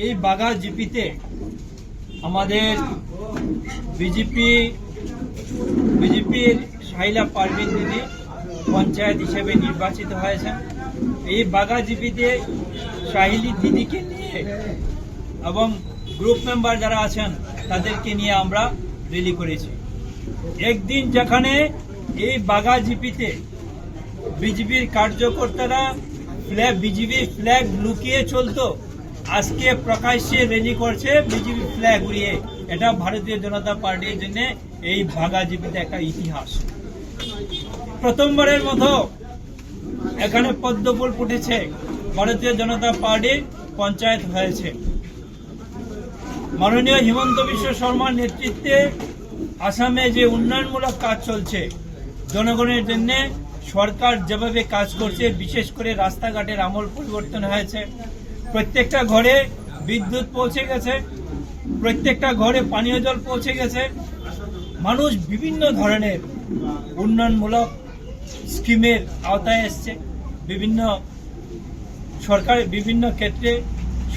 এই বাগা জিপিতে আমাদের বিজেপি, বিজেপির শাহিলা পারভিন দিদি পঞ্চায়েত হিসেবে নির্বাচিত হয়েছেন। এই বাগা জিপিতে শাহিলি দিদিকে নিয়ে এবং গ্রুপ মেম্বার যারা আছেন, তাদেরকে নিয়ে আমরা রেলি করেছি। একদিন যেখানে এই বাগা জিপিতে বিজেপির কার্যকর্তারা ফ্ল্যাগ বিজেপি ফ্ল্যাগ লুকিয়ে চলতো আজকে প্রকাশ্যে রেলি করছে বিজেপি ফ্ল্যাগ উড়িয়ে। এটা ভারতীয় জনতা পার্টির জন্য এই ভাগা জীবিত একটা ইতিহাস। প্রথমবারের মতো এখানে পদ্মফুল ফুটেছে। ভারতীয় জনতা পার্টির পঞ্চায়েত হয়েছে। মাননীয় হিমন্ত বিশ্ব শর্মার নেতৃত্বে আসামে যে উন্নয়নমূলক কাজ চলছে, জনগণের জন্য সরকার যেভাবে কাজ করছে, বিশেষ করে রাস্তাঘাটের আমল পরিবর্তন হয়েছে। প্রত্যেকটা ঘরে বিদ্যুৎ পৌঁছে গেছে, প্রত্যেকটা ঘরে পানীয় জল পৌঁছে গেছে। মানুষ বিভিন্ন ধরনের উন্নয়নমূলক স্কিমের আওতায় এসছে। বিভিন্ন সরকারি, বিভিন্ন ক্ষেত্রে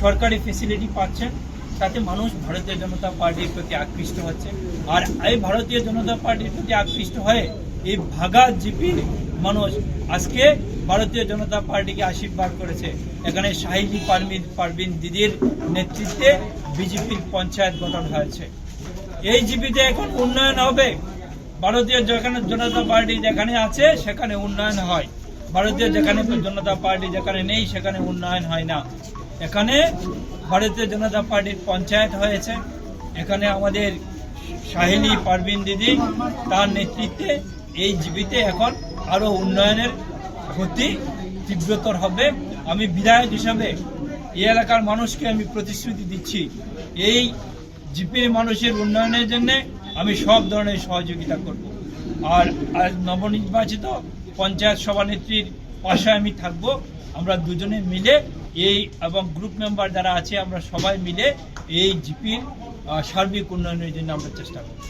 সরকারি ফেসিলিটি পাচ্ছেন, তাতে মানুষ ভারতীয় জনতা পার্টির প্রতি আকৃষ্ট হচ্ছে। আর এই ভারতীয় জনতা পার্টির প্রতি আকৃষ্ট হয়ে এই ভাগা জিপির মানুষ আজকে ভারতীয় জনতা পার্টিকে আশীর্বাদ করেছে। এখানে শাহিজি পারমিন পারবিন দিদির নেতৃত্বে বিজেপির পঞ্চায়েত গঠন হয়েছে। এই জিপিতে এখন উন্নয়ন হবে। ভারতীয় যেখানে জনতা পার্টি যেখানে আছে, সেখানে উন্নয়ন হয়। ভারতীয় যেখানে জনতা পার্টি যেখানে নেই, সেখানে উন্নয়ন হয় না। এখানে ভারতীয় জনতা পার্টির পঞ্চায়েত হয়েছে। এখানে আমাদের সাহিনী পারভিন দিদি তার নেতৃত্বে এই জীবিতে এখন আরও উন্নয়নের গতি তীব্রতর হবে। আমি বিধায়ক হিসাবে এই এলাকার মানুষকে আমি প্রতিশ্রুতি দিচ্ছি, এই জিপির মানুষের উন্নয়নের জন্য আমি সব ধরনের সহযোগিতা করব। আর আজ নবনির্বাচিত পঞ্চায়েত সভানেত্রীর পাশে আমি থাকব। আমরা দুজনে মিলে এই এবং গ্রুপ মেম্বার যারা আছে, আমরা সবাই মিলে এই জিপির সার্বিক উন্নয়নের জন্য আমরা চেষ্টা করব।